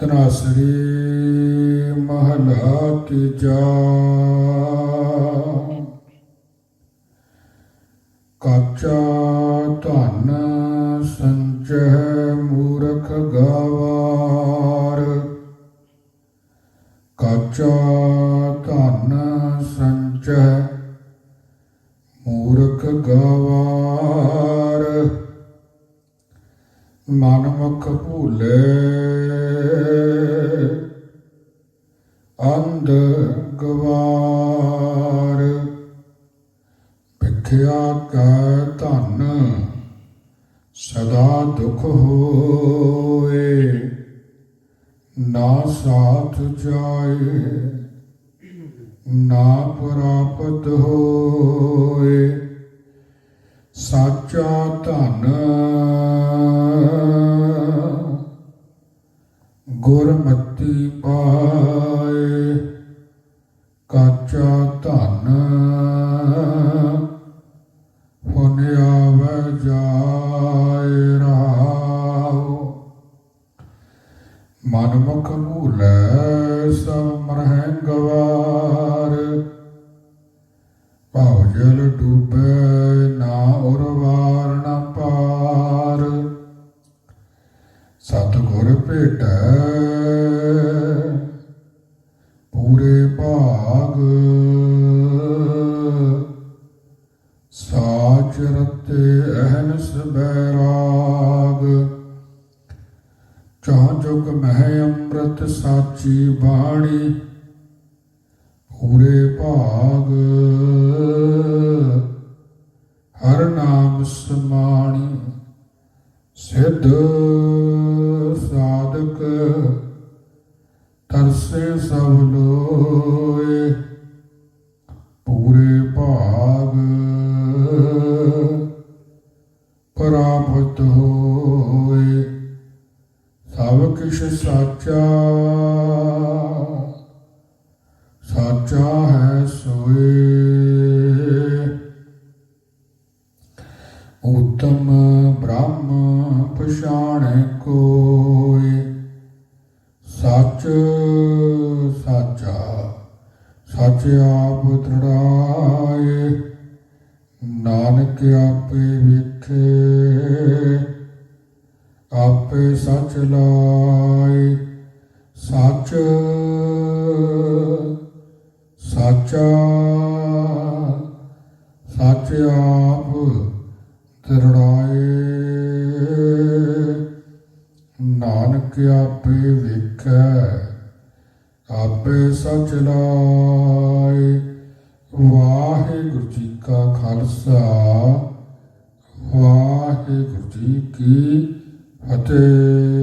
ਤਨਾਸਰੀ ਮਹਲਾ ਤੀਜਾ ਕਾਚਾ ਧਨ ਸੰਚੈ ਮੂਰਖ ਗਵਾਰ। ਕਾਚਾ ਧਨ ਸੰਚੈ ਮੂਰਖ ਗਵਾਰ। ਮਨਮੁਖ ਭੂਲੇ ਵਿਖਿਆ ਕੈ ਧਨ, ਸਦਾ ਦੁਖ ਹੋਏ, ਨਾ ਸਾਥ ਜਾਏ, ਨਾ ਪ੍ਰਾਪਤ ਹੋਏ। ਸਾਚਾ ਧਨ, ਗੁਰਮਤੀ ਪਾ ਮਨਮੁਖ ਭੂਲੈ, ਸਭ ਮਰਹਿ ਗਵਾਰ। ਭਾਵ ਜਲ ਡੂਬੈ, ਨਾ ਉਰਵਾਰ, ਨਾ ਪਾਰ। ਸਤਿਗੁਰ ਭੇਟੈ, ਪੂਰੇ ਭਾਗ। ਸਾਚ ਰਤੇ ਅਹਨਸ ਬੈਰਾਗ ਚਾਹ ਜੁਗ ਮਹਿ ਅੰਮ੍ਰਿਤ ਸਾਚੀ ਬਾਣੀ, ਪੂਰੇ ਭਾਗ। ਹਰ ਨਾਮ ਸਮਾਣੀ ਸਿੱਧ ਸਾਧਕ, ਤਰਸੇ ਸਭ ਲੋਏ। ਸਭ ਕਿਛ ਸਾਚਾ। ਸਾਚਾ ਹੈ ਸੋਏ। ਉਤਮ ਬ੍ਰਹਮ ਪਛਾਣੈ ਕੋਏ ਸੱਚ ਸਾਚਾ, ਸੱਚ ਆਪ ਦ੍ਰਿੜਾਏ। ਨਾਨਕ ਆਪੇ ਵਿਖੇ। ਆਪੇ ਸੱਚ ਲਾਏ, ਸੱਚ, ਸਾਚਾ, ਸੱਚ ਆਪ ਦ੍ਰਿੜਾਏ। ਨਾਨਕ ਆਪੇ ਵੇਖੈ, ਆਪੇ ਸੱਚ ਲਾਏ। ਵਾਹਿਗੁਰੂ ਜੀ ਕਾ ਖਾਲਸਾ, ਵਾਹਿਗੁਰੂ ਜੀ ਕੀ Ate